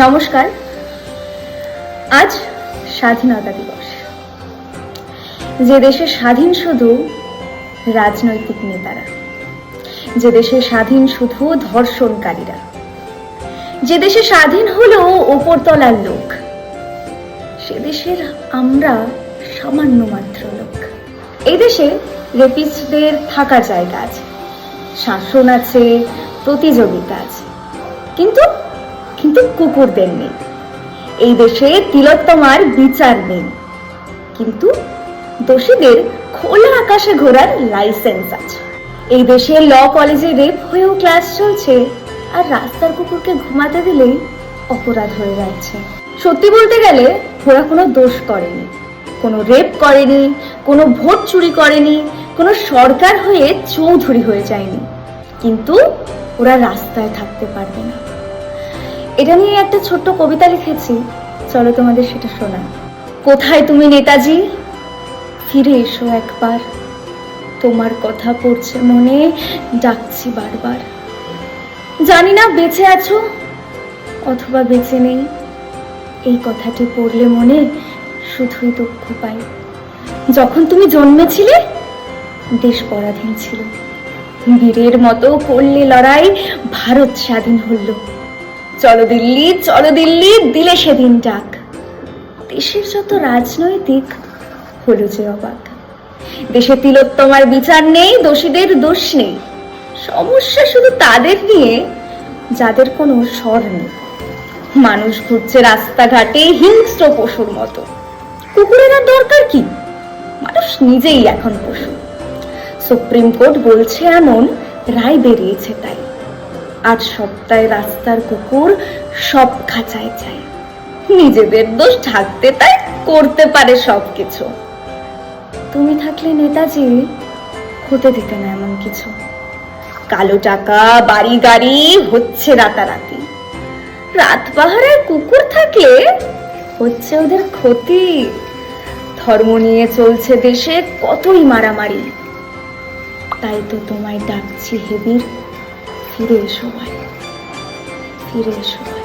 নমস্কার। আজ স্বাধীনতা দিবস। যে দেশে স্বাধীন শুধু রাজনৈতিক নেতারা, যে দেশে স্বাধীন শুধু ধর্ষণকারীরা, যে দেশে স্বাধীন হলো ওপরতলার লোক, সে দেশের আমরা সামান্য মাত্র লোক। এই দেশে রেপিস্টদের থাকা জায়গা আছে, শাসন আছে, প্রতিযোগিতা আছে। কিন্তু কিন্তু কুকুরদের নেই। এই দেশে তিলোত্তমার বিচার নেই। কিন্তু দোষীদের খোলা আকাশে ঘোরার লাইসেন্স আছে। এই দেশে ল কলেজে রেপ হয়েও ক্লাস চলছে আর রাস্তার কুকুরকে ঘুমাতে দিলেই অপরাধ হয়ে যাচ্ছে। সত্যি বলতে গেলে ওরা কোনো দোষ করেনি। কোনো রেপ করেনি, কোনো ভোট চুরি করেনি, কোনো সরকার হয়ে চৌধুরী হয়ে যায়নি। কিন্তু ওরা রাস্তায় থাকতে পারবে না। এটা নিয়ে একটা ছোট্ট কবিতা লিখেছি। চলো তোমাদের সেটা শোনা। কোথায় তুমি নেতাজি? ফিরে এসো একবার। তোমার কথা পড়ছে মনে, ডাকছি বারবার। জানি না বেঁচে আছো অথবা বেঁচে নেই। এই কথাটি পড়লে মনে শুধুই দুঃখ পাই। যখন তুমি জন্মেছিলে, দেশ পরাধীন ছিল। বীরের মতো করলে লড়াই, ভারত স্বাধীন হলো। চলো দিল্লি চলো দিল্লি, দিলে সেদিন ডাক। দেশের যত রাজনৈতিক, হলো যে অবাক। দেশে তিলোত্তমার বিচার নেই, দোষীদের দোষ নেই। সমস্যা শুধু তাদের নিয়ে, যাদের কোনো স্বর নেই। মানুষ ঘুরছে রাস্তাঘাটে হিংস্র পশুর মতো। কুকুরের দরকার কি? মানুষ নিজেই এখন পশু। সুপ্রিম কোর্ট বলছে এমন, রায় বেরিয়েছে তাই। আজ সপ্তাহে রাস্তার কুকুর সব খাঁচায় চায় নিজেদের দোষ ঢাকতে তাই করতে পারে সবকিছু। তুমি থাকলে নেতাজি, হতে দিতে না এমন কিছু। কালো টাকা, বাড়ি গাড়ি, হচ্ছে রাতারাতি। রাত পাহাড়ের কুকুর থাকলে হচ্ছে ওদের ক্ষতি। ধর্ম নিয়ে চলছে দেশে কতই মারামারি। তাই তো তোমায় ডাকছি হেবির ফিরে এসো ভাই ফিরে এসো ভাই